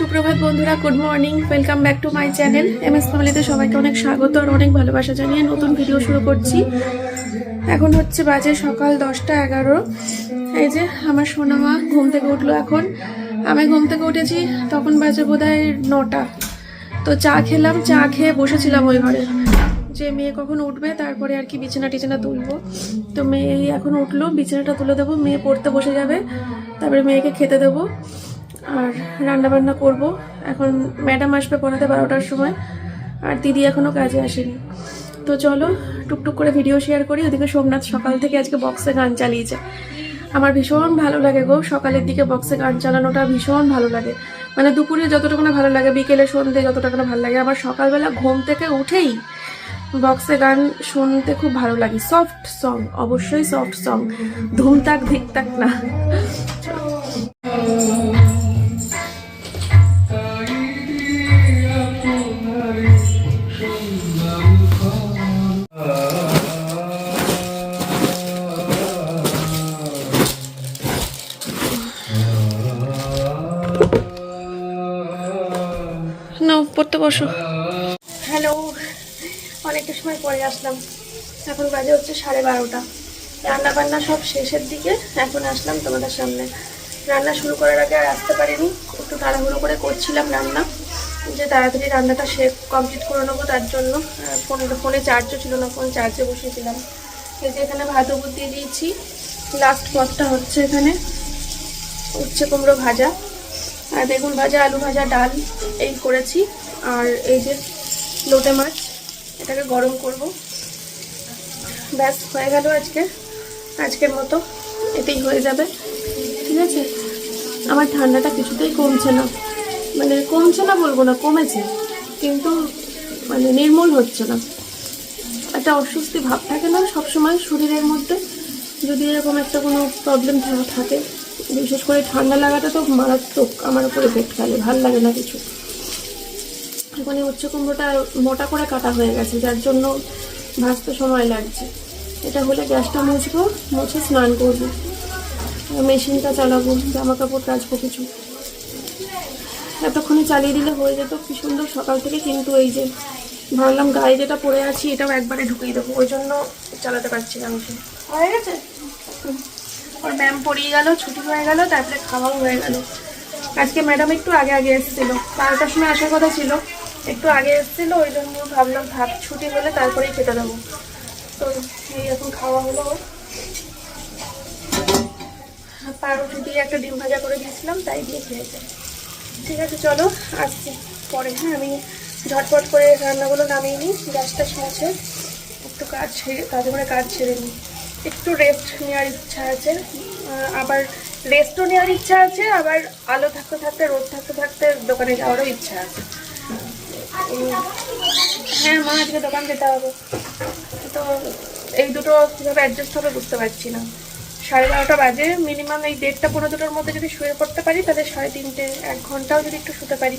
সুপ্রভাত বন্ধুরা good morning welcome back to my channel M S ফ্যামিলিতে সবাইকে অনেক স্বাগত আর অনেক ভালোবাসা জানিয়ে নতুন ভিডিও শুরু করছি। এখন হচ্ছে বাজে সকাল দশটা এগারো। এই যে আমার সোনামা ঘুম থেকে উঠল এখন। আমি ঘুম থেকে উঠেছি, তখন বাজে বোধহয় নটা। তো চা খেলাম, চা খেয়ে বসেছিলাম ওই ঘরে। যে মেয়ে কখন উঠবে, তারপরে আর কি বিছানা টিছানা তুলবো। তো মেয়ে এখন উঠল, বিছানাটা তুলে দেবো, মেয়ে পড়তে বসে যাবে, তারপরে মেয়েকে খেতে দেবো। আর রান্না বান্না করব। এখন ম্যাডাম আসবে পড়াতে বারোটার সময়। আর দিদি এখনও কাজে আসেনি। তো চলো, টুকটুক করে ভিডিও শেয়ার করি। ওদিকে সোমনাথ সকাল থেকে আজকে বক্সে গান চালিয়েছে। আমার ভীষণ ভালো লাগে গো। সকালের দিকে বক্সে গান চালানোটা ভীষণ ভালো লাগে। মানে দুপুরে যতটুকু না ভালো লাগে, বিকেলে সন্ধ্যে যতটুকু না ভালো লাগে। আমার সকালবেলা ঘুম থেকে উঠেই বক্সে গান শুনতে খুব ভালো লাগে। সফট সং অবশ্যই সফট সং ধুমতাক, ধিকতাক না। বসো। হ্যালো, অনেকটা সময় পরে আসলাম। এখন বাজে হচ্ছে সাড়ে বারোটা। রান্না বান্না সব শেষের দিকে, এখন আসলাম তোমাদের সামনে। রান্না শুরু করার আগে আর আসতে পারিনি, একটু তাড়াহুড়ো করে করছিলাম রান্না। যে তাড়াতাড়ি রান্নাটা সে কমপ্লিট করে নেব তার জন্য। ফোন ফোনে চার্জও ছিল না ফোন চার্জে বসিয়েছিলাম এই যে এখানে ভাত উপর দিয়ে দিয়েছি। লাস্ট পথটা হচ্ছে এখানে উচ্ছে কুমড়ো ভাজা। আর বেগুন ভাজা, আলু ভাজা, ডাল এই করেছি। আর এই যে লোটে মাছ, এটাকে গরম করব। ব্যাস, হয়ে গেল আজকে। আজকের মতো এতেই হয়ে যাবে। ঠিক আছে? আমার ঠান্ডাটা কিছুতেই কমছে না। মানে কমছে না বলব না, কমেছে। কিন্তু মানে নির্মূল হচ্ছে না। একটা অস্বস্তি ভাব থাকে না সবসময় শরীরের মধ্যে। যদি এরকম একটা কোনো প্রবলেম থাকে, বিশেষ করে ঠান্ডা লাগাটা তো মারাত্মক আমার উপরে পেট ফেলে, ভালো লাগে না কিছু। এখন এই উচ্চ কুমড়োটা মোটা করে কাটা হয়ে গেছে, যার জন্য ভাজতে সময় লাগছে। এটা হলে গ্যাসটা মুছবো, মুছে স্নান করব। মেশিনটা চালাবো জামা কাপড় কাচবো কিছু। এতক্ষণে চালিয়ে দিলে হয়ে যেত, কি সুন্দর সকাল থেকে কিন্তু এই যে ভাবলাম গায়ে যেটা পরে আছি, এটাও একবারে ঢুকিয়ে দেবো। ওই জন্য চালাতে পারছি না। মেশিন হয়ে গেছে। ওর ম্যাম পড়িয়ে গেল, ছুটি হয়ে গেল, তারপরে খাওয়াও হয়ে গেল। আজকে ম্যাডাম একটু আগে আগে এসেছিল, বারোটার সময় আসার কথা ছিল, একটু আগে এসেছিল, ওই জন্য ভাবলাম ভাব, ছুটি হলে তারপরেই খেতে দেবো। তো এই এখন খাওয়া হলো। ওর। পাউরুটি দিয়ে একটা ডিম ভাজা করে দিয়েছিলাম, তাই দিয়ে খেয়েছে। ঠিক আছে, চলো, আসছি। পরে হ্যাঁ আমি ঝটপট করে রান্নাগুলো নামিয়ে নিই, গ্যাসটা মুছে একটু কাজ ছেড়ে কাজে করে কাজ ছেড়ে নিই। একটু রেস্ট নেওয়ার ইচ্ছা আছে। আবার রেস্টও নেওয়ার ইচ্ছা আছে, আবার আলো থাকতে থাকতে, রোদ থাকতে থাকতে দোকানে যাওয়ারও ইচ্ছা আছে। হ্যাঁ মা, আজকে দোকান যেতে হবে। তো এই দুটো কীভাবে অ্যাডজাস্ট হবে বুঝতে পারছি না। সাড়ে বারোটা বাজে মিনিমাম এই দেড়টা পনেরো দুটোর মধ্যে যদি শুয়ে পড়তে পারি, তাহলে সাড়ে তিনটে, এক ঘন্টাও যদি একটু শুতে পারি,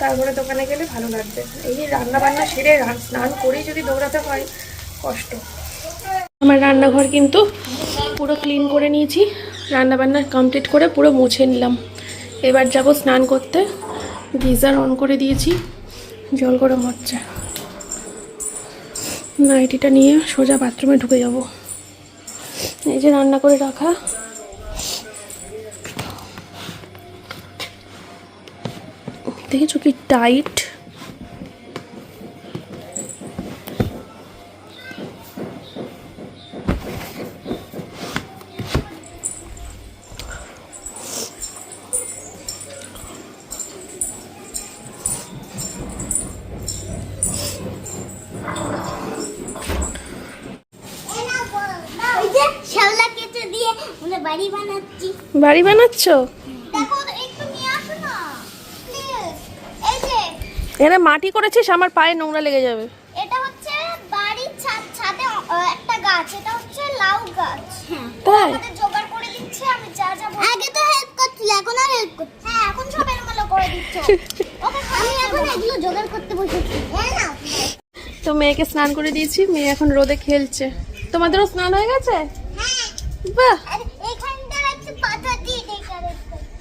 তারপরে দোকানে গেলে ভালো লাগবে। এই রান্না বান্না সেরে স্নান করেই যদি দৌড়াতে হয়, কষ্ট। আমার রান্নাঘর কিন্তু পুরো ক্লিন করে নিয়েছি। রান্না বান্না কমপ্লিট করে পুরো মুছে নিলাম। এবার যাব স্নান করতে। গিজার অন করে দিয়েছি। জল গরম হচ্ছে। নাইটিটা নিয়ে সোজা বাথরুমে ঢুকে যাব। এই যে রান্না করে রাখা। দেখেছ কি টাইট বাড়ি বানাচ্ছি। বাড়ি বানাচ্ছ? দেখো একটু নিয়ে আসো না। প্লিজ এই যে এখানে মাটি করেছিস আমার পায়ে নোংরা লেগে যাবে। এটা হচ্ছে বাড়ির ছাদ ছাদে একটা গাছ এটা হচ্ছে লাউ গাছ। হ্যাঁ। তাই? আমাদের জোগাড় করে দিচ্ছে আমি যা যা আগে তো হেল্প করছিলে এখন আর হেল্প করছি হ্যাঁ এখন সব এলোমেলো করে দিচ্ছে। আমি এখন এগুলো জোগাড় করতে বসেছি। হ্যাঁ তো মেয়েকে স্নান করে দিয়েছি মেয়ে এখন রোদে খেলছে। তোমাদেরও স্নান হয়ে গেছে? হ্যাঁ। বাহ!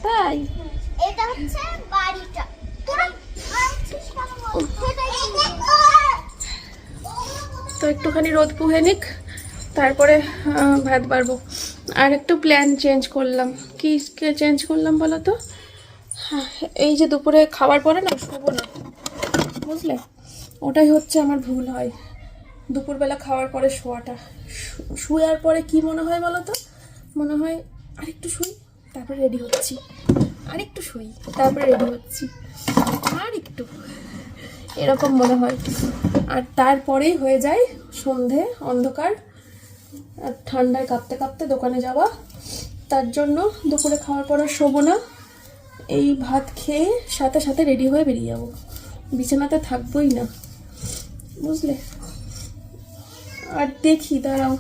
তাই? এটা হচ্ছে বাড়িটা। তো একটুখানি রোদ পুহে নিক তারপরে ভাত বাড়বো। আর একটু প্ল্যান চেঞ্জ করলাম। কি চেঞ্জ করলাম বলো তো? হ্যাঁ, এই যে দুপুরে খাবার পরে না শুবো না। বুঝলে? ওটাই হচ্ছে আমার ভুল হয়। দুপুরবেলা খাওয়ার পরে শোয়াটা। শুয়ার পরে কি মনে হয় বলো তো? মনে হয় আর একটু শুই। তারপরে রেডি হচ্ছি। আরেকটু শুই, তারপরে রেডি হচ্ছি। আর একটু এরকম মনে হয়। আর তারপরেই হয়ে যায় সন্ধে, অন্ধকার, আর ঠান্ডায় কাঁপতে কাঁপতে দোকানে যাওয়া। তার জন্য দুপুরে খাওয়ার পর আর শোবো না। এই ভাত খেয়ে সাথে সাথে রেডি হয়ে বেরিয়ে যাব। বিছানাতে থাকবোই না। বুঝলে? আর দেখি, দাঁড়াও।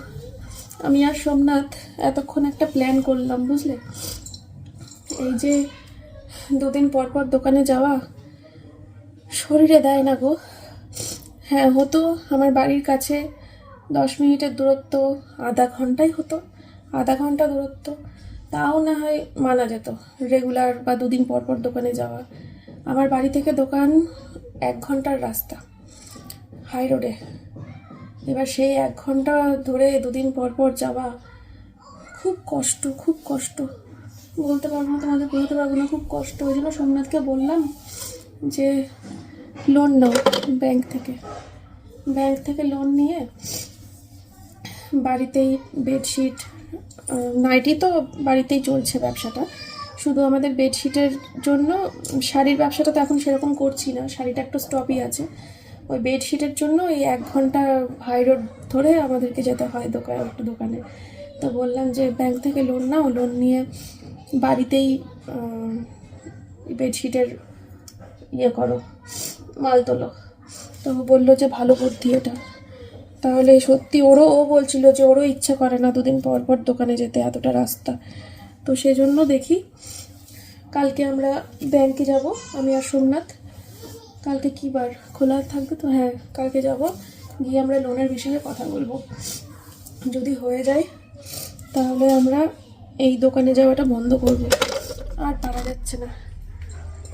আমি আর সোমনাথ এতক্ষণ একটা প্ল্যান করলাম, বুঝলে? এই যে দুদিন পর পর দোকানে যাওয়া, শরীরে দেয় না গো। হ্যাঁ হতো আমার বাড়ির কাছে দশ মিনিটের দূরত্ব, আধা ঘন্টাই হতো, আধা ঘণ্টা দূরত্ব। তাও না হয় মানা যেত রেগুলার বা দুদিন পর পর দোকানে যাওয়া। আমার বাড়ি থেকে দোকান এক ঘণ্টার রাস্তা হাই রোডে এবার সেই এক ঘণ্টা ধরে দুদিন পর পর যাওয়া, খুব কষ্ট খুব কষ্ট। বলতে পারব না, তোমাদের বলতে পারব না, খুব কষ্ট ওই জন্য সোমনাথকে বললাম যে লোন নাও ব্যাংক থেকে। ব্যাংক থেকে লোন নিয়ে বাড়িতেই বেডশিট নাইটি তো বাড়িতেই চলছে ব্যবসাটা। শুধু আমাদের বেডশিটের জন্য শাড়ির ব্যবসাটা তো এখন সেরকম করছি না, শাড়িটা একটু স্টপই আছে। ওই বেডশিটের জন্য ওই এক ঘণ্টা হাই রোড ধরে আমাদেরকে যেতে হয় দোকান একটা দোকানে। তো বললাম যে ব্যাংক থেকে লোন নাও লোন নিয়ে বাড়িতেই বেডশিটের ইয়ে করো, মাল তোলো। তো বলল যে ভালো বুদ্ধি এটা। তাহলে সত্যি ওরও, ও বলছিল যে ওরও ইচ্ছা করে না দুদিন পর পর দোকানে যেতে, এতটা রাস্তা। তো সেজন্য দেখি, কালকে আমরা ব্যাংকে যাব, আমি আর সোমনাথ। কালকে কী বার? খোলা থাকবে তো? হ্যাঁ কালকে যাব। গিয়ে আমরা লোনের বিষয়ে কথা বলব। যদি হয়ে যায়, তাহলে আমরা এই দোকানে যাওয়াটা বন্ধ করব। আর পারা যাচ্ছে না।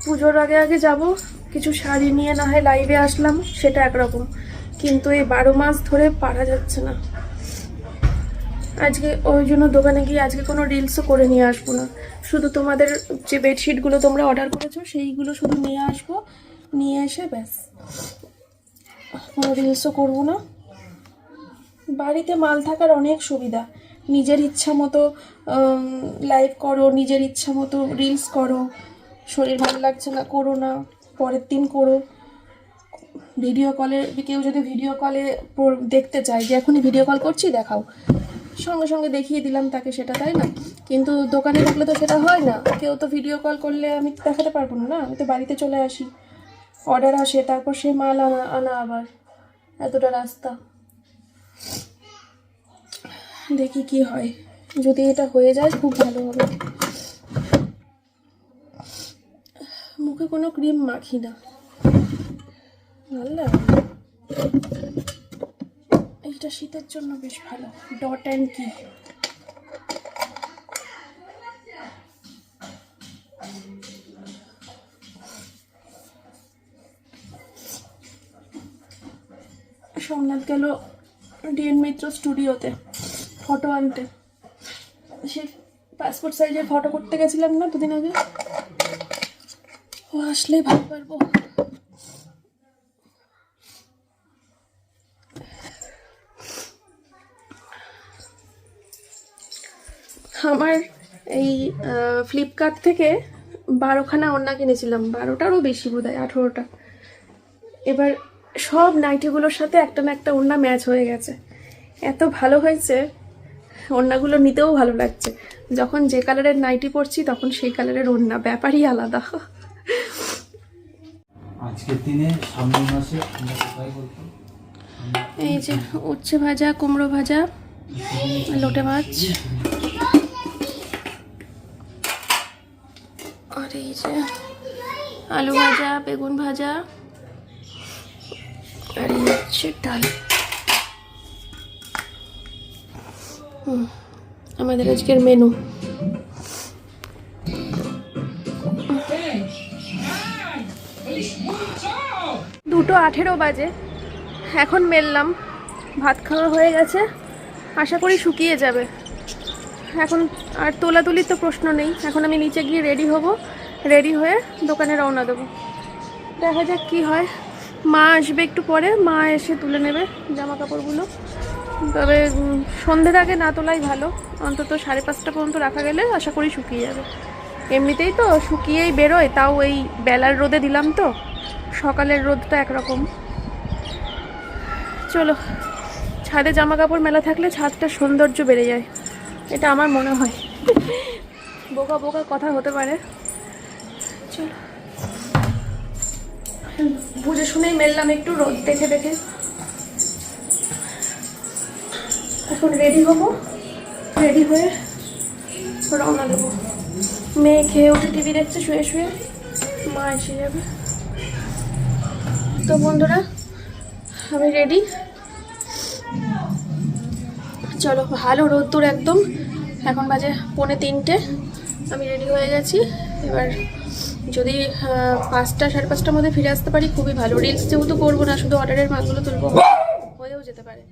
পুজোর আগে আগে যাব। কিছু শাড়ি নিয়ে না হয় লাইভে আসলাম, সেটা একরকম। কিন্তু এই বারো মাস ধরে পারা যাচ্ছে না। আজকে ওই জন্য দোকানে গিয়ে আজকে কোনো রিলসও করে নিয়ে আসব না। শুধু তোমাদের যে বেডশিটগুলো তোমরা অর্ডার করেছ, সেইগুলো শুধু নিয়ে আসব। নিয়ে এসে ব্যাস। কোনো রিলসও করব না। বাড়িতে মাল থাকার অনেক সুবিধা। নিজের ইচ্ছা মতো লাইভ করো, নিজের ইচ্ছা মতো রিলস করো। শরীর ভালো লাগছে না, করো না, পরের দিন করো। ভিডিও কলে কেউ যদি ভিডিও কলে দেখতে চায় যে, এখনই ভিডিও কল করছি, দেখাও। সঙ্গে সঙ্গে দেখিয়ে দিলাম তাকে সেটা, তাই না? কিন্তু দোকানে থাকলে তো সেটা হয় না। কেউ তো ভিডিও কল করলে আমি দেখাতে পারব না না? আমি তো বাড়িতে চলে আসি। অর্ডার আসে, তারপর সে মাল আনা আনা আবার। এতটা রাস্তা। দেখি কি হয়। যদি এটা হয়ে যায়, খুব ভালো হবে। মুখে কোনো ক্রিম মাখি না। ভালো এইটা শীতের জন্য বেশ ভালো। ডট অ্যান্ড কি? সোমনাথ গেল ডিএন মিত্র স্টুডিওতে। ফটো আনতে। সে পাসপোর্ট সাইজের ফটো করতে গেছিলাম না দুদিন আগে। ও, আসলেই ভালো পারব। আমার এই ফ্লিপকার্ট থেকে বারোখানা ওড়না কিনেছিলাম। বারোটারও বেশি বোধ হয় আঠেরোটা। এবার সব নাইটিগুলোর সাথে একটা না একটা ওড়না ম্যাচ হয়ে গেছে। এত ভালো হয়েছে ওড়নাগুলো নিতেও ভালো লাগছে। যখন যে কালারের নাইটি পরছি তখন সেই কালারের ওড়না ব্যাপারই আলাদা। আজকের দিনে সামনের মাসে আমরা কোথায় বলতো? এই যে উচ্ছে ভাজা কুমড়ো ভাজা লোটে মাছ। আর এই যে আলু ভাজা বেগুন ভাজা আর এই হচ্ছে ডাল। আমাদের আজকের মেনু দুটো আঠেরো বাজে। এখন মেললাম। ভাত খাওয়া হয়ে গেছে। আশা করি শুকিয়ে যাবে। এখন আর তোলাতুলির তো প্রশ্ন নেই। এখন আমি নিচে গিয়ে রেডি হব। রেডি হয়ে দোকানে রওনা দেবো। দেখা যাক কি হয়। মা আসবে একটু পরে। মা এসে তুলে নেবে জামা কাপড়গুলো তবে সন্ধ্যের আগে না তোলাই ভালো। অন্তত সাড়ে পাঁচটা পর্যন্ত রাখা গেলে আশা করি শুকিয়ে যাবে। এমনিতেই তো শুকিয়েই বেরোয়, তাও এই বেলার রোদে দিলাম তো। সকালের রোদটা একরকম। চলো, ছাদে জামা কাপড় মেলা থাকলে ছাদটা সৌন্দর্য বেড়ে যায়। এটা আমার মনে হয়। বোকা বোকা কথা হতে পারে। চলো। বুঝে শুনেই মেললাম একটু রোদ দেখে দেখে। এখন রেডি হব। রেডি হয়ে রওনা দেবো। মেয়ে খেয়ে উঠে টিভি দেখছে, শুয়ে শুয়ে মা এসে যাবে। তো বন্ধুরা, আমি রেডি চলো, ভালো রোদ্দুর একদম। এখন বাজে পৌনে তিনটে। আমি রেডি হয়ে গেছি। এবার যদি পাঁচটা, সাড়ে পাঁচটার মধ্যে ফিরে আসতে পারি, খুবই ভালো। রিলস যেহেতু করব না, শুধু অর্ডারের মালগুলো তুলবো, হয়েও যেতে পারে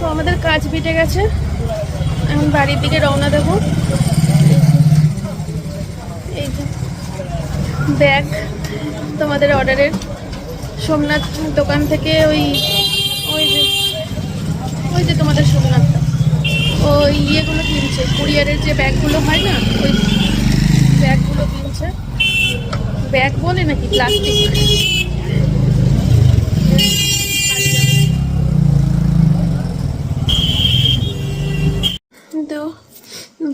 তো আমাদের কাজ মিটে গেছে এখন বাড়ির দিকে রওনা দেবো এই যে ব্যাগ তোমাদের অর্ডারের সোমনাথ দোকান থেকে ওই ওই যে ওই যে তোমাদের সোমনাথটা ওই ইয়েগুলো কিনছে, কুরিয়ারের যে ব্যাগগুলো হয় না, ওই ব্যাগগুলো কিনছে। ব্যাগ বলে নাকি, প্লাস্টিক? তো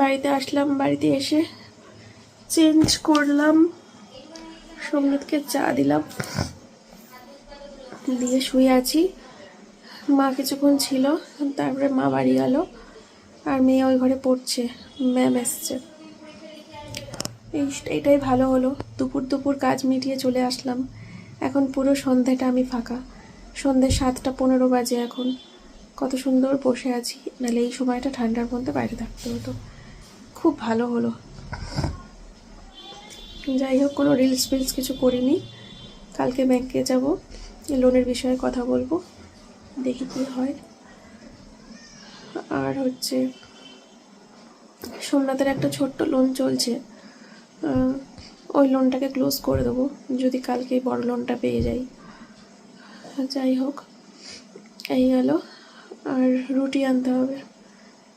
বাড়িতে আসলাম, বাড়িতে এসে চেঞ্জ করলাম, সঙ্গীতকে চা দিলাম। দিয়ে শুয়ে আছি। মা কিছুক্ষণ ছিল, তারপরে মা বাড়ি গেল আর মেয়ে ওই ঘরে পড়ছে, ম্যাম এসছে। এই এটাই ভালো হলো, দুপুর দুপুর কাজ মিটিয়ে চলে আসলাম। এখন পুরো সন্ধ্যাটা আমি ফাঁকা, সন্ধ্যে সাতটা পনেরো বাজে এখন। কত সুন্দর বসে আছি, নাহলে এই সময়টা ঠান্ডার মধ্যে বাইরে থাকতে হতো। খুব ভালো হলো। যাই হোক, কোনো রিলস ফিলস কিছু করিনি, কালকে ব্যাংকে যাব। লোনের বিষয়ে কথা বলব। দেখি কি হয়। আর হচ্ছে, সোমনাথের একটা ছোট্ট লোন চলছে। ওই লোনটাকে ক্লোজ করে দেবো, যদি কালকে বড় লোনটা পেয়ে যাই। যাই হোক, এই গেল। আর রুটি আনতে হবে।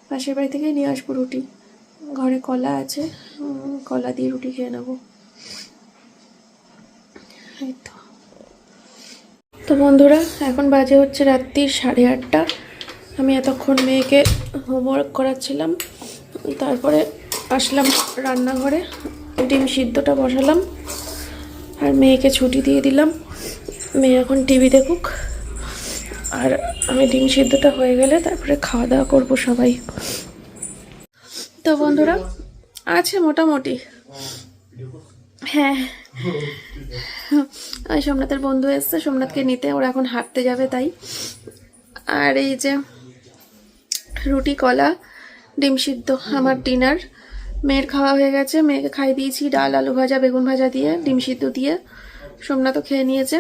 পাশের বাড়ি থেকেই নিয়ে আসব রুটি। ঘরে কলা আছে কলা দিয়ে রুটি খেয়ে নেব। এই তো। তো বন্ধুরা, এখন বাজে হচ্ছে রাত্রি সাড়ে আটটা। আমি এতক্ষণ মেয়েকে হোমওয়ার্ক করাচ্ছিলাম, তারপরে আসলাম রান্নাঘরে, ডিম সিদ্ধটা বসালাম, আর মেয়েকে ছুটি দিয়ে দিলাম। মেয়ে এখন টিভি দেখুক, আর আমি ডিম সিদ্ধটা হয়ে গেলে তারপরে খাওয়া দাওয়া করব সবাই। তো বন্ধুরা, আছে মোটামুটি। হ্যাঁ ওই সোমনাথের বন্ধু এসছে, সোমনাথকে নিতে, ওরা এখন হাঁটতে যাবে তাই। আর এই যে রুটি, কলা, ডিম সিদ্ধ, আমার ডিনার। মেয়ের খাওয়া হয়ে গেছে, মেয়েকে খাই দিয়েছি ডাল, আলু ভাজা, বেগুন ভাজা দিয়ে, ডিম সিদ্ধ দিয়ে। সোমনাথও খেয়ে নিয়েছে।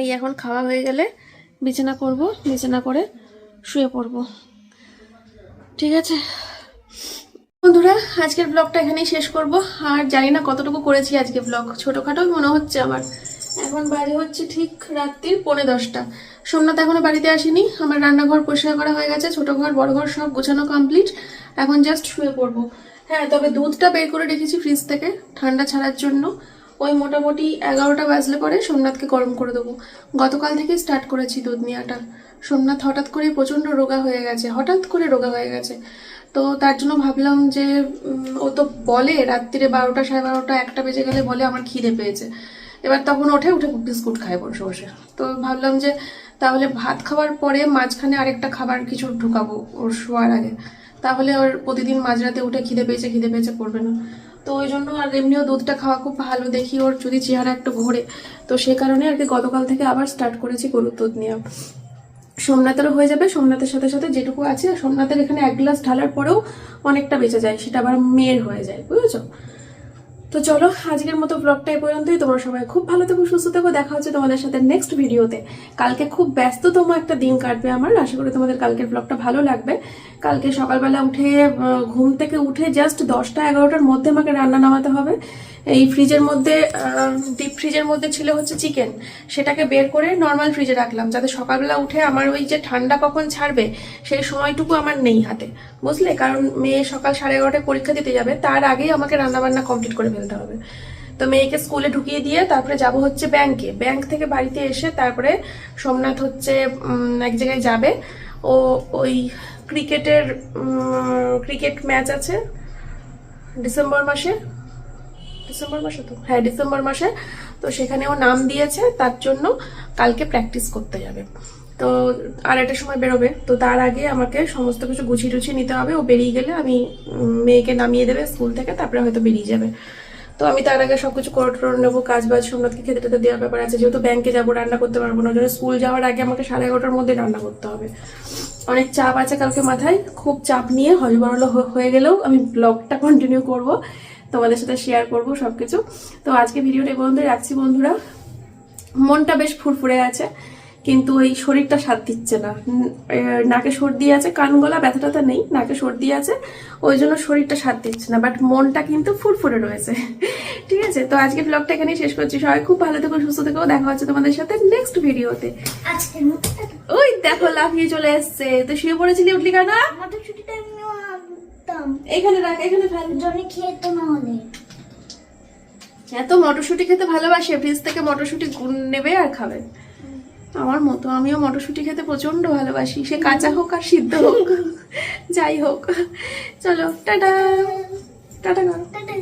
এই এখন খাওয়া হয়ে গেলে বিছানা করব, বিছানা করে শুয়ে পড়ব। ঠিক আছে? বন্ধুরা, আজকের ব্লগটা এখানেই শেষ করব। আর জানি না কতটুকু করেছি আজকে ব্লগ ছোটোখাটোই মনে হচ্ছে আমার। এখন বাজে হচ্ছে ঠিক রাত্রির পৌনে দশটা। সোমনাথ এখনও বাড়িতে আসেনি। আমার রান্নাঘর পরিষ্কার করা হয়ে গেছে। ছোটো ঘর, বড় ঘর সব গোছানো কমপ্লিট এখন জাস্ট শুয়ে পড়ব। হ্যাঁ তবে দুধটা বের করে রেখেছি ফ্রিজ থেকে ঠান্ডা ছাড়ার জন্য। ওই মোটামুটি এগারোটা বাজলে পরে সোমনাথকে গরম করে দেবো। গতকাল থেকে স্টার্ট করেছি দুধ নেওয়াটা। সোমনাথ হঠাৎ করে প্রচণ্ড রোগা হয়ে গেছে। হঠাৎ করে রোগা হয়ে গেছে। তো তার জন্য ভাবলাম যে ও তো বলে রাত্রিরে বারোটা, সাড়ে বারোটা, একটা বেজে গেলে বলে আমার খিদে পেয়েছে। এবার তখন ওঠে, উঠে বিস্কুট খায় বসে বসে। তো ভাবলাম যে, তাহলে ভাত খাওয়ার পরে মাঝখানে আরেকটা খাবার কিছু ঢুকাবো ওর শোয়ার আগে। তাহলে ওর প্রতিদিন মাঝরাতে উঠে খিদে পেয়েছে খিদে পেয়েছে করবে না। তো ওই জন্য আর এমনিও দুধটা খাওয়া খুব ভালো, দেখি ওর যদি চেহারা একটু ঘোরে। তো সে কারণে আর কি গতকাল থেকে আবার স্টার্ট করেছি গরুর দুধ নেওয়া সোমনাথেরও হয়ে যাবে, সোমনাথের সাথে সাথে যেটুকু আছে সোমনাথের এখানে এক গ্লাস ঢালার পরেও অনেকটা বেঁচে যায়, সেটা আবার মেয়ের হয়ে যায়, বুঝেছ? তো চলো, আজকের মতো ব্লগটা এই পর্যন্তই। তোমরা সবাই খুব ভালো থেকো, সুস্থ থেকো। দেখা হচ্ছে তোমাদের সাথে নেক্সট ভিডিওতে কালকে খুব ব্যস্ততম একটা দিন কাটবে আমার। আশা করি তোমাদের কালকের ব্লগটা ভালো লাগবে। কালকে সকালবেলা উঠে ঘুম থেকে উঠে জাস্ট দশটা এগারোটার মধ্যে আমাকে রান্না নামাতে হবে। এই ফ্রিজের মধ্যে ডিপ ফ্রিজের মধ্যে ছিল হচ্ছে চিকেন সেটাকে বের করে নর্মাল ফ্রিজে রাখলাম, যাতে সকালবেলা উঠে আমার ওই যে ঠান্ডা কখন ছাড়বে, সেই সময়টুকু আমার নেই হাতে। বুঝলে? কারণ মেয়ে সকাল সাড়ে এগারোটায় পরীক্ষা দিতে যাবে, তার আগেই আমাকে রান্নাবান্না কমপ্লিট করে ফেলতে হবে। তো মেয়েকে স্কুলে ঢুকিয়ে দিয়ে তারপরে যাব হচ্ছে ব্যাংকে ব্যাংক থেকে বাড়িতে এসে তারপরে সোমনাথ হচ্ছে এক জায়গায় যাবে। ও ওই ক্রিকেটের ক্রিকেট ম্যাচ আছে, ডিসেম্বর মাসে। ডিসেম্বর মাসে তো? হ্যাঁ ডিসেম্বর মাসে। তো সেখানে ও নাম দিয়েছে, তার জন্য কালকে প্র্যাকটিস করতে যাবে। তো আর একটা সময় বেরোবে। তো তার আগে আমাকে সমস্ত কিছু গুছিয়ে টুছিয়ে নিতে হবে। ও বেরিয়ে গেলে আমি মেয়েকে নামিয়ে দেবে স্কুল থেকে, তারপরে হয়তো বেরিয়ে যাবে। তো আমি তার আগে সবকিছু করে টোরে নেব কাজ বাজ সোমনাথকে খেতে টেতে দেওয়ার ব্যাপার আছে। যেহেতু ব্যাংকে যাব, রান্না করতে পারব না ওই স্কুল যাওয়ার আগে আমাকে সাড়ে এগারোটার মধ্যে রান্না করতে হবে। অনেক চাপ আছে কালকে মাথায়। খুব চাপ নিয়ে হজবরল হ- হয়ে গেলেও আমি ব্লগটা কন্টিনিউ করব। তোমাদের সাথে শেয়ার করব সবকিছু। তো আজকে ভিডিওটা এই রাখছি বন্ধুরা। মনটা বেশ ফুরফুরে আছে কিন্তু ওই শরীরটা সাথ দিচ্ছে না। নাকে সর্দি আছে কান গলা ব্যথা ট্যাথা নেই নাকে সর্দি আছে ওই জন্য শরীরটা সাথ দিচ্ছে না বাট মনটা কিন্তু ফুরফুরে রয়েছে। ঠিক আছে? তো আজকে ব্লগটা এখানেই শেষ করছি। সবাই খুব ভালো থেকো সুস্থ থেকো। দেখা হচ্ছে তোমাদের সাথে নেক্সট ভিডিওতে। ওই দেখো লাফিয়ে চলে এসছে। তো শুয়ে পড়েছিলি উঠলি কেন? এখানে রাখ এখানে ফেল। জনে না হলে এত মটরশুঁটি খেতে ভালোবাসে ফ্রিজ থেকে মটরশুঁটি গুণ নেবে আর খাবে। আমার মতো আমিও মটরশুঁটি খেতে প্রচণ্ড ভালোবাসি। সে কাঁচা হোক আর সিদ্ধ হোক যাই হোক। চলো টাটা। টাটা করো টাটা